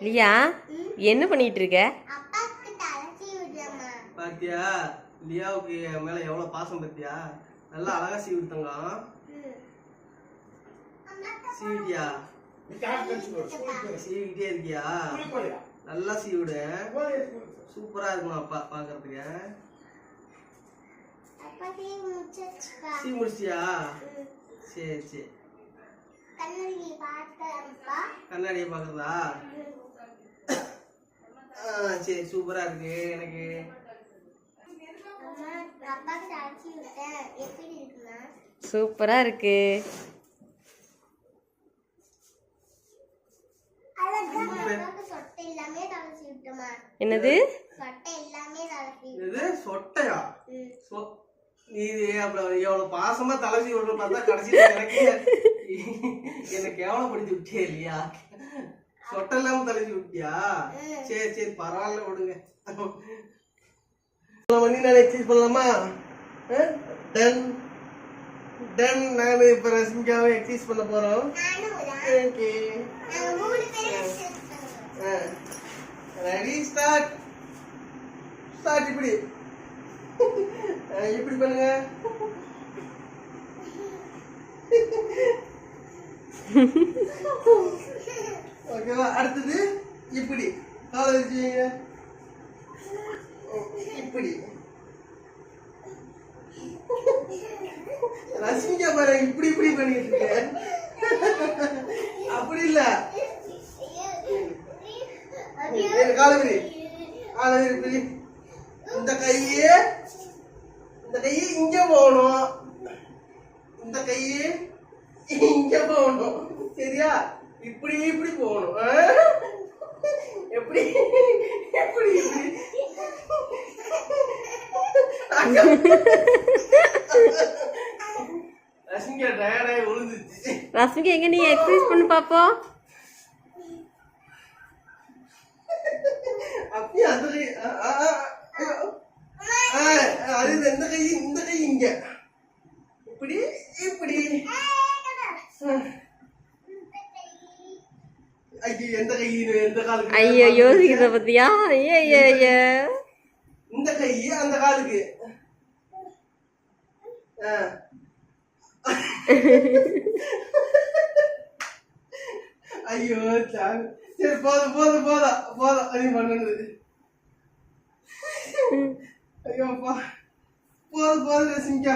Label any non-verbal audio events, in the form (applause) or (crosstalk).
லியா என்ன பண்ணிட்டு இருக்க பாத்தியா லியாவுக்கு மேல எவ்வளவு பாசம் பத்தியா? நல்லா அழகா சீவி விட்டங்க சீவிட்டியா? சீவிக்கிட்டே இருக்கியா? நல்லா சீவிடு. சூப்பரா இருக்கணும் அப்பா பாக்குறதுக்கு. சீ முடிச்சியா சரி சரி. கண்ணாடியை பாக்குறதா? சரி சூப்பரா இருக்கு எனக்கு. தலைச்சி சூப்பரா இருக்கு. தலைச்சி என்னது? தலைச்சி சொட்டையா? இது அவ்வளவு எவ்வளவு பாசமா தலைசி விடுற பார்த்தா கடைசியில எனக்கு என்ன கேவலப்படுத்தி விட்டியா இல்லையா? சொட்டை இல்லாம தலைசி விட்டியா சரி சரி பரவாயில்ல விடுங்க. பண்ணி நான் எக்ஸசைஸ் பண்ணலாமா டன் டன் நான் இப்ப ரஷ்மிகாவை எக்ஸசைஸ் பண்ண தான் ஓகே. ரெடி ஸ்டார்ட் ஸ்டார்ட் இப்படி. இப்படி பண்ணுங்க. (laughs) ஓகேவா அடுத்தது இப்படி. காலை வச்சுங்க இப்படி. ரசிங்க பாரு இப்படி இப்படி பண்ணிட்டு இருக்க. அப்படி இல்ல. காலவிரி காலவிரி இப்படி. இந்த கையே இந்த கையே இங்க போகணும். இந்த கையே இங்க போகணும். சரியா? இப்படி இப்படி போகணும்? எப்படி? எப்படி ரஷ்மிகா எங்க நீ எக்ஸசைஸ் பண்ணு பாப்போம்? அப்படியே அந்த கை அது இந்த- இந்த கை இந்த கை இங்க இப்படி இப்படி ஐயோ யோசிக்கிறத பத்தியா? ஐயோ இந்த கை அந்த காலுக்கு. ஐயோ. சரி போதும் போதும் போதும். போதும். நீ பண்ணது. ஐயோ அப்பா போதும் போதும் ரசிங்கா.